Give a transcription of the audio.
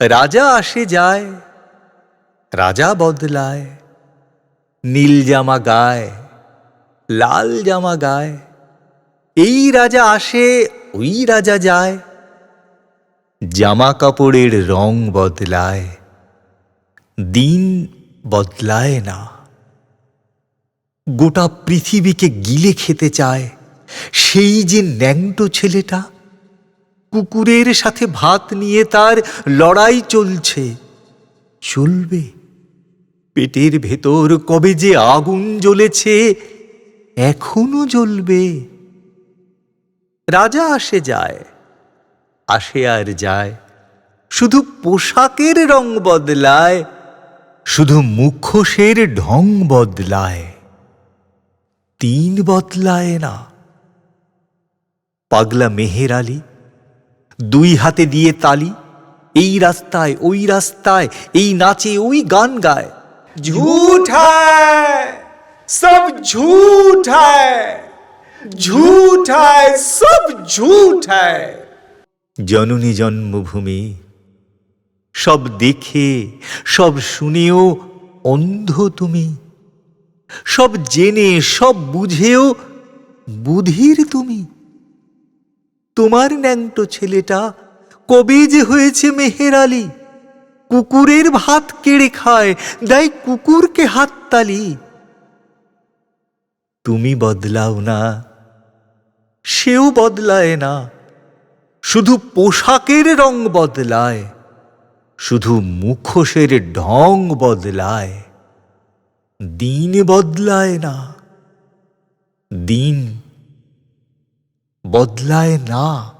রাজা আসে যায়, রাজা বদলায়, নীল জামা গায়, লাল জামা গায়। এই রাজা আসে, ওই রাজা যায়, জামা কাপড়ের রং বদলায়, দিন বদলায় না। গোটা পৃথিবীকে গিলে খেতে চায়, সেই যে ন্যাংটো ছেলেটা কুকুরের সাথে ভাত নিয়ে তার লড়াই চলছে। চলবে। পেটের ভেতর কবে যে আগুন জ্বলেছে, এখনও জ্বলবে। রাজা আসে যায়, আসে আর যায়। শুধু পোশাকের রং বদলায়, শুধু মুখোশের ঢং বদলায়। তিন বদলায় না। পাগলা মেহের আলী দুই হাতে দিয়ে তালি এই রাস্তায় ওই রাস্তায় এই নাচে ওই গান গায়। ঝুঠ সব ঝুঠ ঝুঠ সব ঝুঠ জননী জন্মভূমি সব দেখে সব শুনেও অন্ধ তুমি। সব জেনে সব বুঝেও বুধির তুমি। তোমার ন্যাংটো ছেলেটা কবে যে হয়েছে মেহের আলী। কুকুরের ভাত কেড়ে খায়, দেয় কুকুরকে হাততালি। তুমি বদলাও না, সেও বদলায় না। শুধু পোশাকের রং বদলায়, শুধু মুখোশের ঢং বদলায়। দিন বদলায় না, দিন বদলায় না।